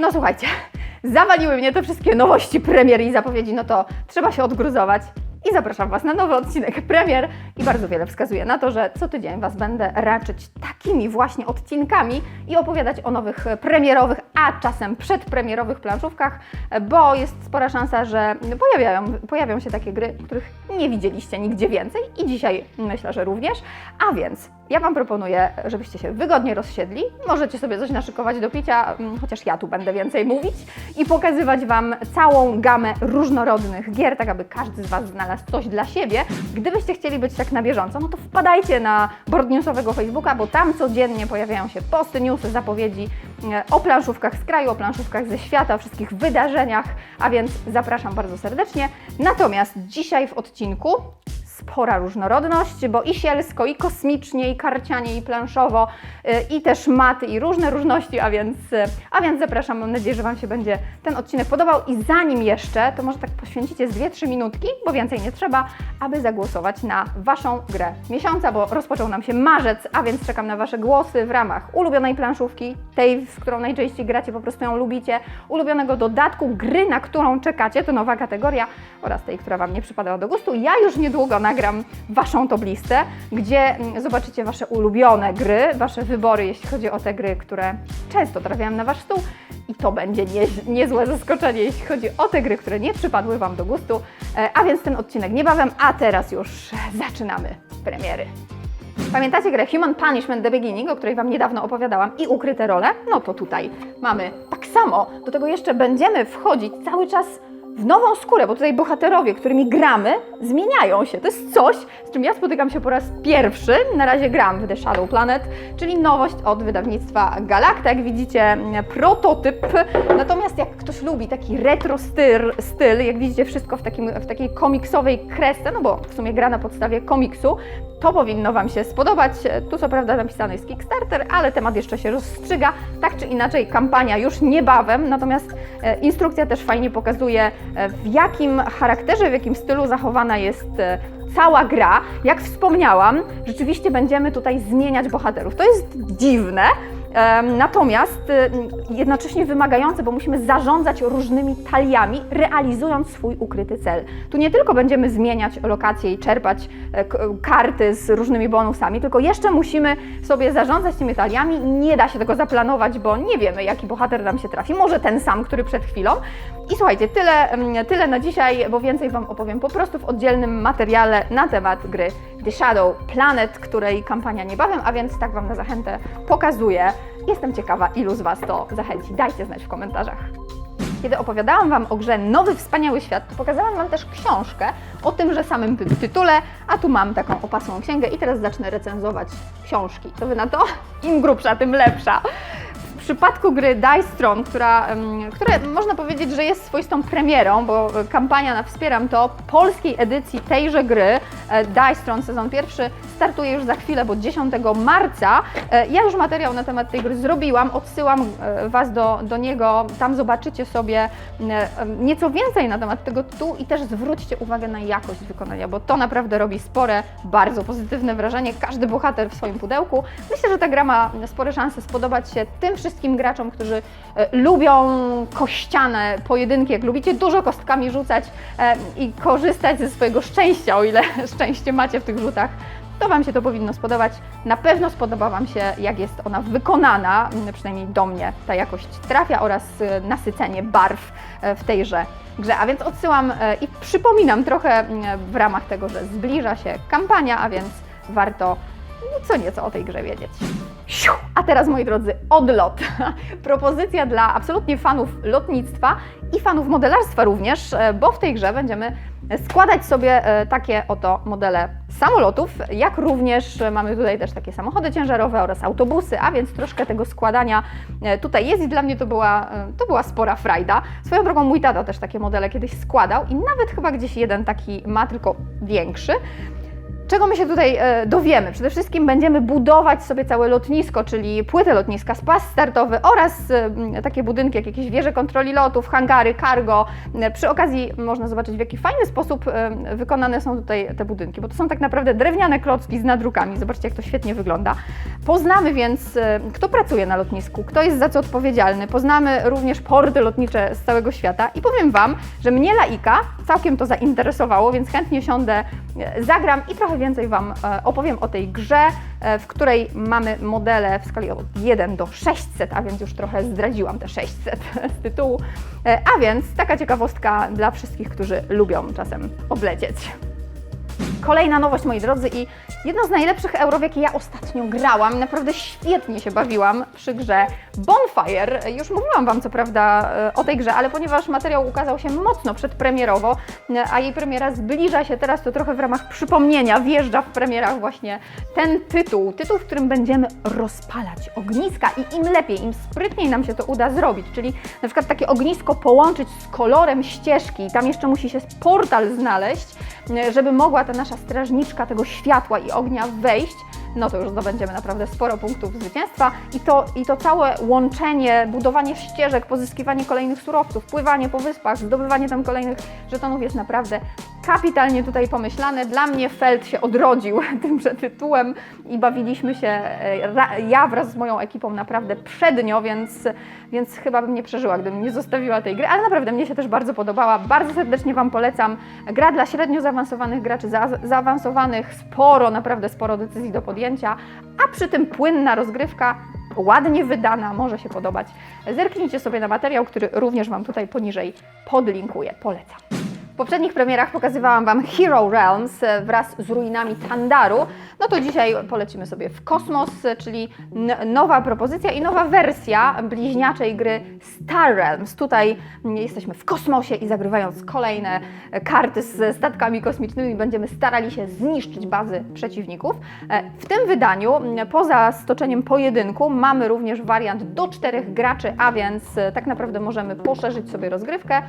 No słuchajcie, zawaliły mnie te wszystkie nowości premier i zapowiedzi, no to trzeba się odgruzować. I zapraszam Was na nowy odcinek premier i bardzo wiele wskazuje na to, że co tydzień Was będę raczyć takimi właśnie odcinkami i opowiadać o nowych premierowych, a czasem przedpremierowych planszówkach, bo jest spora szansa, że pojawiają, pojawią się takie gry, których nie widzieliście nigdzie więcej i dzisiaj myślę, że również. A więc ja Wam proponuję, żebyście się wygodnie rozsiedli. Możecie sobie coś naszykować do picia, mm, chociaż ja tu będę więcej mówić i pokazywać Wam całą gamę różnorodnych gier, tak aby każdy z Was znalazł coś dla siebie. Gdybyście chcieli być tak na bieżąco, no to wpadajcie na Board Newsowego Facebooka, bo tam codziennie pojawiają się posty, newsy, zapowiedzi e, o planszówkach z kraju, o planszówkach ze świata, o wszystkich wydarzeniach, a więc zapraszam bardzo serdecznie. Natomiast dzisiaj w odcinku spora różnorodność, bo i sielsko, i kosmicznie, i karcianie, i planszowo, y, i też maty, i różne różności, a więc, y, a więc zapraszam, mam nadzieję, że Wam się będzie ten odcinek podobał. I zanim jeszcze, to może tak poświęcicie z 2-3 minutki, bo więcej nie trzeba, aby zagłosować na Waszą grę miesiąca, bo rozpoczął nam się marzec, a więc czekam na Wasze głosy w ramach ulubionej planszówki, tej, w którą najczęściej gracie, po prostu ją lubicie, ulubionego dodatku, gry, na którą czekacie, to nowa kategoria, oraz tej, która Wam nie przypadała do gustu. Ja już niedługo nagram Waszą top listę, gdzie mm, zobaczycie Wasze ulubione gry, Wasze wybory, jeśli chodzi o te gry, które często trafiają na Wasz stół. I to będzie nie, niezłe zaskoczenie, jeśli chodzi o te gry, które nie przypadły Wam do gustu. E, A więc ten odcinek niebawem, a teraz już zaczynamy premiery. Pamiętacie grę Human Punishment The Beginning, o której Wam niedawno opowiadałam i ukryte role? No to tutaj mamy tak samo. Do tego jeszcze będziemy wchodzić cały czas w nową skórę, bo tutaj bohaterowie, którymi gramy, zmieniają się. To jest coś, z czym ja spotykam się po raz pierwszy. Na razie gram w The Shadow Planet, czyli nowość od wydawnictwa Galacta. Jak widzicie, prototyp. Natomiast jak ktoś lubi taki retro styl, styl jak widzicie, wszystko w, takim, w takiej komiksowej kresce, no bo w sumie gra na podstawie komiksu, to powinno Wam się spodobać. Tu co prawda napisany jest Kickstarter, ale temat jeszcze się rozstrzyga. Tak czy inaczej, kampania już niebawem, natomiast instrukcja też fajnie pokazuje, e, w jakim charakterze, w jakim stylu zachowana jest e, cała gra. Jak wspomniałam, rzeczywiście będziemy tutaj zmieniać bohaterów. To jest dziwne, Natomiast y, jednocześnie wymagające, bo musimy zarządzać różnymi taliami, realizując swój ukryty cel. Tu nie tylko będziemy zmieniać lokacje i czerpać e, karty z różnymi bonusami, tylko jeszcze musimy sobie zarządzać tymi taliami. Nie da się tego zaplanować, bo nie wiemy, jaki bohater nam się trafi. Może ten sam, który przed chwilą. I słuchajcie, tyle, em, tyle na dzisiaj, bo więcej Wam opowiem po prostu w oddzielnym materiale na temat gry The Shadow Planet, której kampania niebawem, a więc tak Wam na zachętę pokazuję. Jestem ciekawa, ilu z Was to zachęci. Dajcie znać w komentarzach. Kiedy opowiadałam Wam o grze Nowy Wspaniały Świat, to pokazałam Wam też książkę o tymże samym ty- tytule, a tu mam taką opasłą księgę i teraz zacznę recenzować książki. To Wy na to? Im grubsza, tym lepsza. W przypadku gry Dice Throne, która, która można powiedzieć, że jest swoistą premierą, bo e, kampania na Wspieram to polskiej edycji tejże gry, e, Dice Throne sezon pierwszy, startuje już za chwilę, bo 10 marca. E, Ja już materiał na temat tej gry zrobiłam, odsyłam e, Was do, do niego, tam zobaczycie sobie nieco więcej na temat tego tytułu i też zwróćcie uwagę na jakość wykonania, bo to naprawdę robi spore, bardzo pozytywne wrażenie. Każdy bohater w swoim pudełku. Myślę, że ta gra ma spore szanse spodobać się tym wszystkim graczom, którzy lubią kościane pojedynki, jak lubicie dużo kostkami rzucać i korzystać ze swojego szczęścia, o ile macie w tych rzutach to Wam się to powinno spodobać. Na pewno spodoba Wam się, jak jest ona wykonana, przynajmniej do mnie ta jakość trafia oraz y, nasycenie barw e, w tejże grze. A więc odsyłam e, i przypominam trochę m, w ramach tego, że zbliża się kampania, a więc warto no, co nieco o tej grze wiedzieć. A teraz, moi drodzy, odlot. Propozycja dla absolutnie fanów lotnictwa i fanów modelarstwa również, e, bo w tej grze będziemy składać sobie e, takie oto modele samolotów, jak również mamy tutaj też takie samochody ciężarowe oraz autobusy, a więc troszkę tego składania e, tutaj jest i dla mnie to była, to była spora frajda. Swoją drogą mój tata też takie modele kiedyś składał i nawet chyba gdzieś jeden taki ma, tylko większy. Czego my się tutaj e, dowiemy? Przede wszystkim będziemy budować sobie całe lotnisko, czyli płytę lotniska, spas startowy oraz e, takie budynki jak jakieś wieże kontroli lotów, hangary, cargo. E, Przy okazji można zobaczyć, w jaki fajny sposób wykonane są tutaj te budynki, bo to są tak naprawdę drewniane klocki z nadrukami. Zobaczcie, jak to świetnie wygląda. Poznamy więc, kto pracuje na lotnisku, kto jest za co odpowiedzialny. Poznamy również porty lotnicze z całego świata i powiem Wam, że mnie laika całkiem to zainteresowało, więc chętnie siądę, zagram i trochę więcej Wam e, opowiem o tej grze, e, w której mamy modele w skali od 1 do 600, a więc już trochę zdradziłam te 600 z tytułu. E, A więc taka ciekawostka dla wszystkich, którzy lubią czasem oblecieć. Kolejna nowość, moi drodzy, i jedno z najlepszych euro, w jakie ja ostatnio grałam. Naprawdę świetnie się bawiłam przy grze Bonfire. Już mówiłam Wam, co prawda, e, o tej grze, ale ponieważ materiał ukazał się mocno przedpremierowo, e, a jej premiera zbliża się teraz, to trochę w ramach przypomnienia wjeżdża w premierach właśnie ten tytuł. Tytuł, w którym będziemy rozpalać ogniska i im lepiej, im sprytniej nam się to uda zrobić, czyli na przykład takie ognisko połączyć z kolorem ścieżki. Tam jeszcze musi się portal znaleźć, e, żeby mogła ta nasza strażniczka tego światła i ognia wejść, no to już zdobędziemy naprawdę sporo punktów zwycięstwa i to, i to całe łączenie, budowanie ścieżek, pozyskiwanie kolejnych surowców, pływanie po wyspach, zdobywanie tam kolejnych żetonów jest naprawdę kapitalnie tutaj pomyślane. Dla mnie Feld się odrodził tymże tytułem i bawiliśmy się, e, ja wraz z moją ekipą naprawdę przednio, więc, więc chyba bym nie przeżyła, gdybym nie zostawiła tej gry, ale naprawdę mnie się też bardzo podobała. Bardzo serdecznie Wam polecam. Gra dla średnio zaawansowanych graczy, za, zaawansowanych sporo, naprawdę sporo decyzji do podjęcia, a przy tym płynna rozgrywka, ładnie wydana, może się podobać. Zerknijcie sobie na materiał, który również Wam tutaj poniżej podlinkuję. Polecam. Poprzednich premierach pokazywałam Wam Hero Realms e, wraz z ruinami Tandaru. No to dzisiaj polecimy sobie w kosmos, e, czyli nowa propozycja i nowa wersja bliźniaczej gry Star Realms. Tutaj mm, jesteśmy w kosmosie i zagrywając kolejne e, karty z statkami kosmicznymi będziemy starali się zniszczyć bazy przeciwników. W tym wydaniu, poza stoczeniem pojedynku, mamy również wariant do czterech graczy, a więc tak naprawdę możemy poszerzyć sobie rozgrywkę,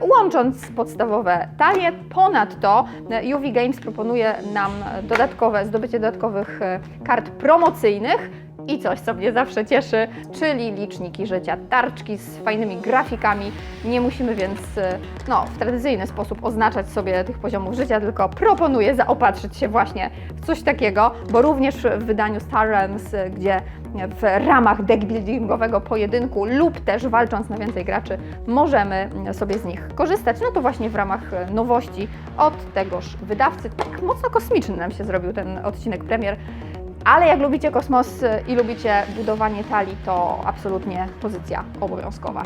łącząc podstawowe talie. Ponadto e, UV Games proponuje nam dodatkowe, zdobycie dodatkowych e, kart promocyjnych i coś, co mnie zawsze cieszy, czyli liczniki życia, tarczki z fajnymi grafikami. Nie musimy więc e, no, w tradycyjny sposób oznaczać sobie tych poziomów życia, tylko proponuję zaopatrzyć się właśnie w coś takiego, bo również w wydaniu Star Realms, e, gdzie w ramach deckbuildingowego pojedynku lub też walcząc na więcej graczy możemy sobie z nich korzystać. No to właśnie w ramach e, nowości od tegoż wydawcy. Tak mocno kosmiczny nam się zrobił ten odcinek premier. Ale jak lubicie kosmos y, i lubicie budowanie talii, to absolutnie pozycja obowiązkowa.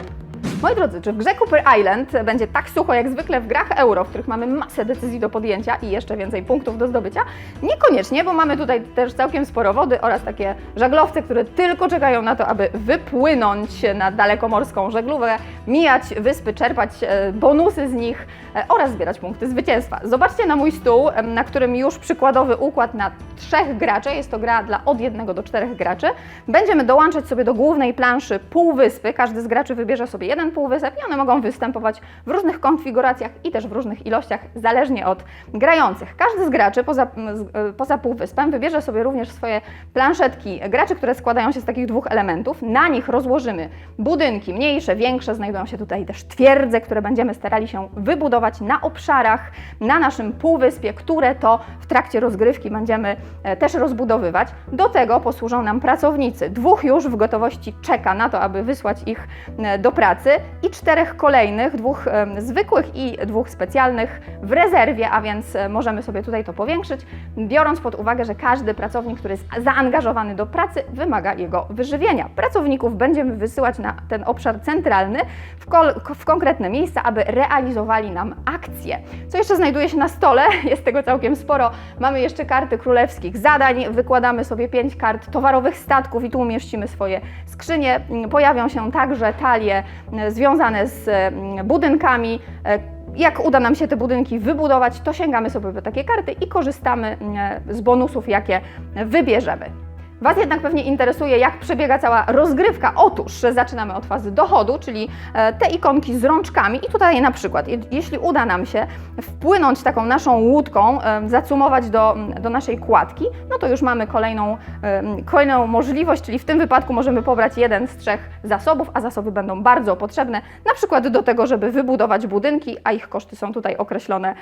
Moi drodzy, czy w grze Cooper Island będzie tak sucho jak zwykle w grach euro, w których mamy masę decyzji do podjęcia i jeszcze więcej punktów do zdobycia? Niekoniecznie, bo mamy tutaj też całkiem sporo wody oraz takie żaglowce, które tylko czekają na to, aby wypłynąć na dalekomorską żeglówkę, mijać wyspy, czerpać e, bonusy z nich e, oraz zbierać punkty zwycięstwa. Zobaczcie na mój stół, na którym już przykładowy układ na trzech graczy, jest to gra dla od jednego do czterech graczy. Będziemy dołączać sobie do głównej planszy półwyspy, każdy z graczy wybierze sobie jeden półwysep i one mogą występować w różnych konfiguracjach i też w różnych ilościach, zależnie od grających. Każdy z graczy poza, e, poza półwyspem wybierze sobie również swoje planszetki graczy, które składają się z takich dwóch elementów. Na nich rozłożymy budynki, mniejsze, większe, znajdują się tutaj też twierdze, które będziemy starali się wybudować na obszarach na naszym półwyspie, które to w trakcie rozgrywki będziemy e, też rozbudowywać. Do tego posłużą nam pracownicy. Dwóch już w gotowości czeka na to, aby wysłać ich e, do pracy i czterech kolejnych, dwóch zwykłych i dwóch specjalnych w rezerwie, a więc e, możemy sobie tutaj to powiększyć, biorąc pod uwagę, że każdy pracownik, który jest zaangażowany do pracy, wymaga jego wyżywienia. Pracowników będziemy wysyłać na ten obszar centralny w, w konkretne miejsca, aby realizowali nam akcje. Co jeszcze znajduje się na stole? Jest tego całkiem sporo. Mamy jeszcze karty królewskich zadań, wykładamy sobie pięć kart towarowych statków i tu umieścimy swoje skrzynie. Pojawią się także talie związane z mm, budynkami. E, Jak uda nam się te budynki wybudować, to sięgamy sobie po takie karty i korzystamy mm, z bonusów, jakie wybierzemy. Was jednak pewnie interesuje, jak przebiega cała rozgrywka. Otóż zaczynamy od fazy dochodu, czyli e, te ikonki z rączkami. I tutaj na przykład, je- jeśli uda nam się wpłynąć taką naszą łódką, e, zacumować do, do naszej kładki, no to już mamy kolejną, e, kolejną możliwość, czyli w tym wypadku możemy pobrać jeden z trzech zasobów, a zasoby będą bardzo potrzebne, na przykład do tego, żeby wybudować budynki, a ich koszty są tutaj określone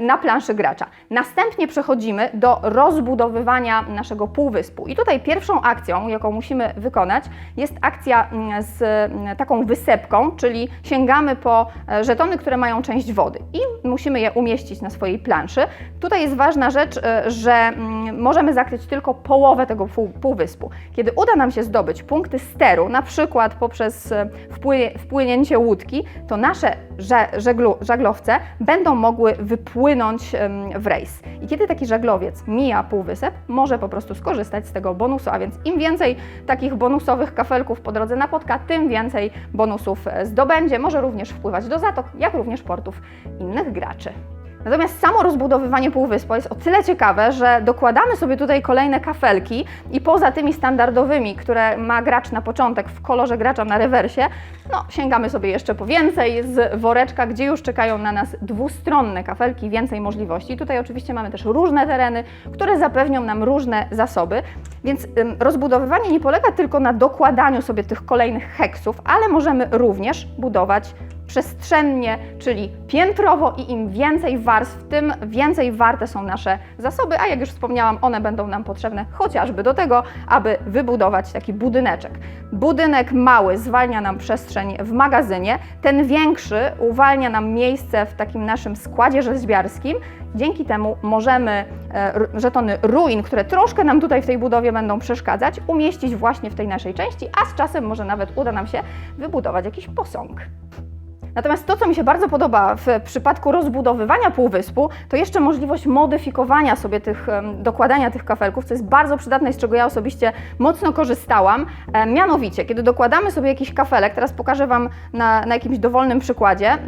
na planszy gracza. Następnie przechodzimy do rozbudowywania naszego półwyspu. I tutaj pierwszą akcją, jaką musimy wykonać, jest akcja mm, z mm, taką wysepką, czyli sięgamy po e, żetony, które mają część wody i musimy je umieścić na swojej planszy. Tutaj jest ważna rzecz, e, że mm, możemy zakryć tylko połowę tego pół, półwyspu. Kiedy uda nam się zdobyć punkty steru, na przykład poprzez e, wpły, wpłynięcie łódki, to nasze żaglowce będą mogły wypłynąć w rejs. I kiedy taki żaglowiec mija półwysep, może po prostu skorzystać z tego bonusu, a więc im więcej takich bonusowych kafelków po drodze napotka, tym więcej bonusów zdobędzie. Może również wpływać do zatok, jak również portów innych graczy. Natomiast samo rozbudowywanie półwyspu jest o tyle ciekawe, że dokładamy sobie tutaj kolejne kafelki i poza tymi standardowymi, które ma gracz na początek w kolorze gracza na rewersie, no sięgamy sobie jeszcze po więcej z woreczka, gdzie już czekają na nas dwustronne kafelki, więcej możliwości. Tutaj oczywiście mamy też różne tereny, które zapewnią nam różne zasoby, więc rozbudowywanie nie polega tylko na dokładaniu sobie tych kolejnych heksów, ale możemy również budować przestrzennie, czyli piętrowo i im więcej warstw, tym więcej warte są nasze zasoby, a jak już wspomniałam, one będą nam potrzebne chociażby do tego, aby wybudować taki budyneczek. Budynek mały zwalnia nam przestrzeń w magazynie, ten większy uwalnia nam miejsce w takim naszym składzie rzeźbiarskim. Dzięki temu możemy e, żetony ruin, które troszkę nam tutaj w tej budowie będą przeszkadzać, umieścić właśnie w tej naszej części, a z czasem może nawet uda nam się wybudować jakiś posąg. Natomiast to, co mi się bardzo podoba w przypadku rozbudowywania półwyspu, to jeszcze możliwość modyfikowania sobie tych, dokładania tych kafelków, co jest bardzo przydatne i z czego ja osobiście mocno korzystałam. E, Mianowicie, kiedy dokładamy sobie jakiś kafelek, teraz pokażę Wam na, na jakimś dowolnym przykładzie,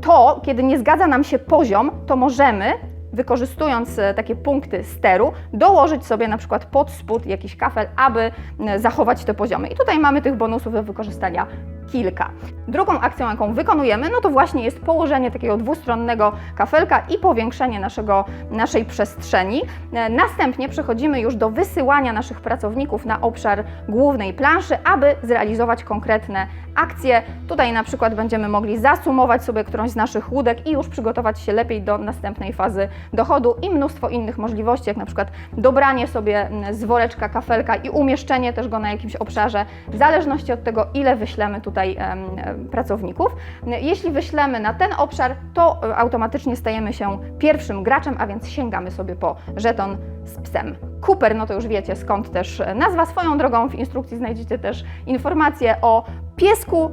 to kiedy nie zgadza nam się poziom, to możemy wykorzystując e, takie punkty steru, dołożyć sobie na przykład pod spód jakiś kafel, aby e, zachować te poziomy. I tutaj mamy tych bonusów do wykorzystania kilka. Drugą akcją, jaką wykonujemy, no to właśnie jest położenie takiego dwustronnego kafelka i powiększenie naszego, naszej przestrzeni. E, Następnie przechodzimy już do wysyłania naszych pracowników na obszar głównej planszy, aby zrealizować konkretne akcje. Tutaj na przykład będziemy mogli zasumować sobie którąś z naszych łódek i już przygotować się lepiej do następnej fazy dochodu i mnóstwo innych możliwości, jak na przykład dobranie sobie z woreczka kafelka i umieszczenie też go na jakimś obszarze, w zależności od tego, ile wyślemy tutaj em, pracowników. Jeśli wyślemy na ten obszar, to e, automatycznie stajemy się pierwszym graczem, a więc sięgamy sobie po żeton z psem. Cooper, no to już wiecie skąd też e, nazwa. Swoją drogą w instrukcji znajdziecie też informacje o piesku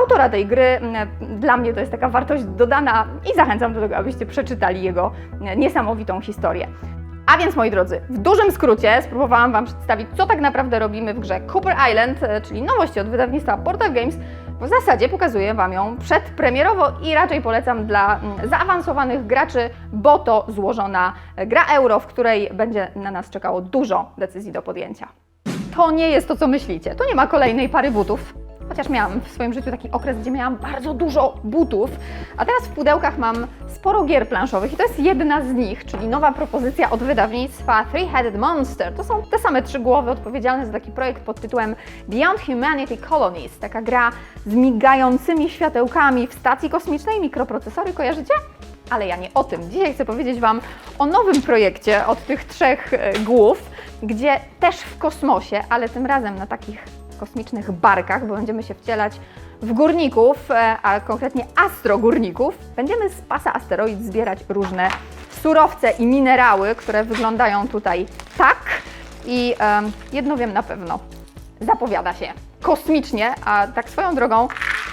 autora tej gry. Dla mnie to jest taka wartość dodana i zachęcam do tego, abyście przeczytali jego e, niesamowitą historię. A więc moi drodzy, w dużym skrócie spróbowałam Wam przedstawić, co tak naprawdę robimy w grze Cooper Island, e, czyli nowości od wydawnictwa Portal Games. W zasadzie pokazuję Wam ją przedpremierowo i raczej polecam dla mm, zaawansowanych graczy, bo to złożona gra euro, w której będzie na nas czekało dużo decyzji do podjęcia. To nie jest to, co myślicie. To nie ma kolejnej pary butów. Chociaż miałam w swoim życiu taki okres, gdzie miałam bardzo dużo butów, a teraz w pudełkach mam sporo gier planszowych i to jest jedna z nich, czyli nowa propozycja od wydawnictwa Three-Headed Monster. To są te same trzy głowy odpowiedzialne za taki projekt pod tytułem Beyond Humanity Colonies. Taka gra z migającymi światełkami w stacji kosmicznej, mikroprocesory, kojarzycie? Ale ja nie o tym. Dzisiaj chcę powiedzieć Wam o nowym projekcie od tych trzech e, głów, gdzie też w kosmosie, ale tym razem na takich kosmicznych barkach, bo będziemy się wcielać w górników, e, a konkretnie astrogórników. Będziemy z pasa asteroid zbierać różne surowce i minerały, które wyglądają tutaj tak. I em, jedno wiem na pewno, zapowiada się kosmicznie, a tak swoją drogą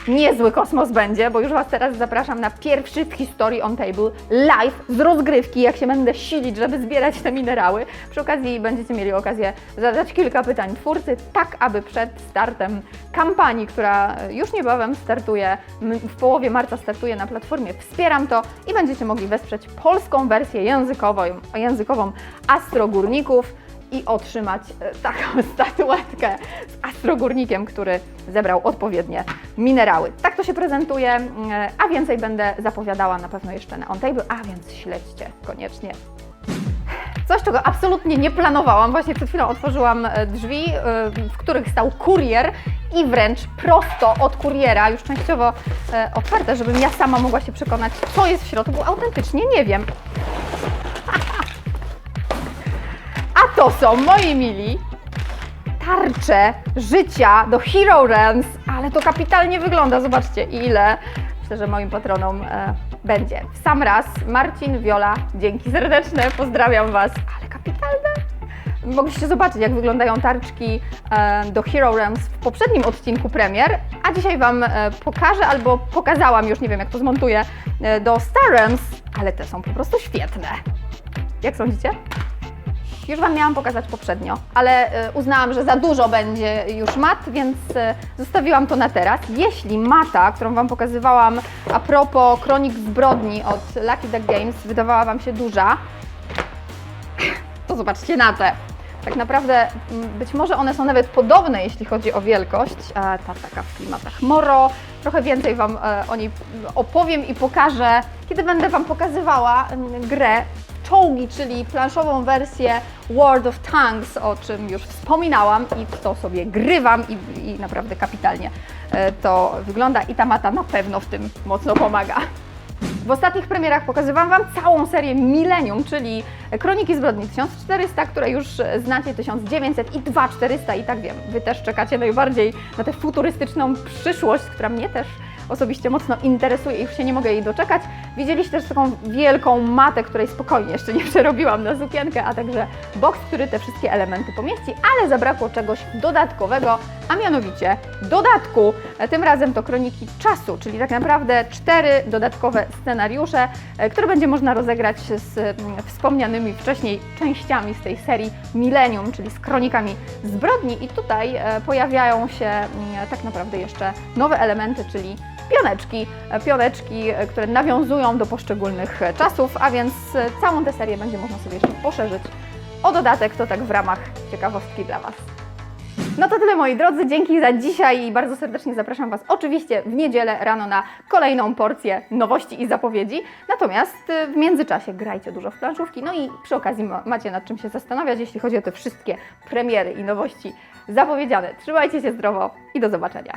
niezły kosmos będzie, bo już Was teraz zapraszam na pierwszy w historii On Table live z rozgrywki, jak się będę silić, żeby zbierać te minerały. Przy okazji będziecie mieli okazję zadać kilka pytań twórcy, tak aby przed startem kampanii, która już niebawem startuje, w połowie marca startuje na platformie Wspieram to i będziecie mogli wesprzeć polską wersję językową, językową Astrogórników i otrzymać e, taką statuetkę z astrogórnikiem, który zebrał odpowiednie minerały. Tak to się prezentuje, mm, a więcej będę zapowiadała na pewno jeszcze na On Table, a więc śledźcie koniecznie Coś, czego absolutnie nie planowałam. Właśnie przed chwilą otworzyłam e, drzwi, e, w których stał kurier i wręcz prosto od kuriera, już częściowo e, otwarte, żebym ja sama mogła się przekonać, co jest w środku. Autentycznie nie wiem. To są, moi mili, tarcze życia do Hero Realms, ale to kapitalnie wygląda. Zobaczcie, ile. Myślę, że moim patronom e, będzie. W sam raz Marcin, Wiola, dzięki serdeczne, pozdrawiam Was, ale kapitalne. Mogliście zobaczyć, jak wyglądają tarczki e, do Hero Realms w poprzednim odcinku premier, a dzisiaj Wam e, pokażę, albo pokazałam, już nie wiem jak to zmontuję, e, do Star Realms, ale te są po prostu świetne. Jak sądzicie? Już Wam miałam pokazać poprzednio, ale e, uznałam, że za dużo będzie już mat, więc e, zostawiłam to na teraz. Jeśli mata, którą Wam pokazywałam a propos Kronik Zbrodni od Lucky Duck Games, wydawała Wam się duża, to zobaczcie na te. Tak naprawdę być może one są nawet podobne, jeśli chodzi o wielkość. Ta taka w klimatach moro. Trochę więcej Wam e, o niej opowiem i pokażę, kiedy będę Wam pokazywała grę czołgi, czyli planszową wersję World of Tanks, o czym już wspominałam i w to sobie grywam i, i naprawdę kapitalnie e, to wygląda i ta mata na pewno w tym mocno pomaga. W ostatnich premierach pokazywałam Wam całą serię Millennium, czyli Kroniki Zbrodni 1400, które już znacie, 1900 i 2400 i tak wiem, Wy też czekacie najbardziej na tę futurystyczną przyszłość, która mnie też osobiście mocno interesuje i już się nie mogę jej doczekać. Widzieliście też taką wielką matę, której spokojnie jeszcze nie przerobiłam na sukienkę, a także boks, który te wszystkie elementy pomieści, ale zabrakło czegoś dodatkowego, a mianowicie dodatku. Tym razem to Kroniki Czasu, czyli tak naprawdę cztery dodatkowe scenariusze, które będzie można rozegrać z mm, wspomnianymi wcześniej częściami z tej serii Millennium, czyli z Kronikami Zbrodni i tutaj e, pojawiają się mm, tak naprawdę jeszcze nowe elementy, czyli pioneczki, e, pioneczki, e, które nawiązują do poszczególnych e, czasów, a więc e, całą tę serię będzie można sobie jeszcze poszerzyć o dodatek, to tak w ramach ciekawostki dla Was. No to tyle moi drodzy, dzięki za dzisiaj i bardzo serdecznie zapraszam Was oczywiście w niedzielę rano na kolejną porcję nowości i zapowiedzi. Natomiast y, w międzyczasie grajcie dużo w planszówki, no i przy okazji ma- macie nad czym się zastanawiać, jeśli chodzi o te wszystkie premiery i nowości zapowiedziane. Trzymajcie się zdrowo i do zobaczenia.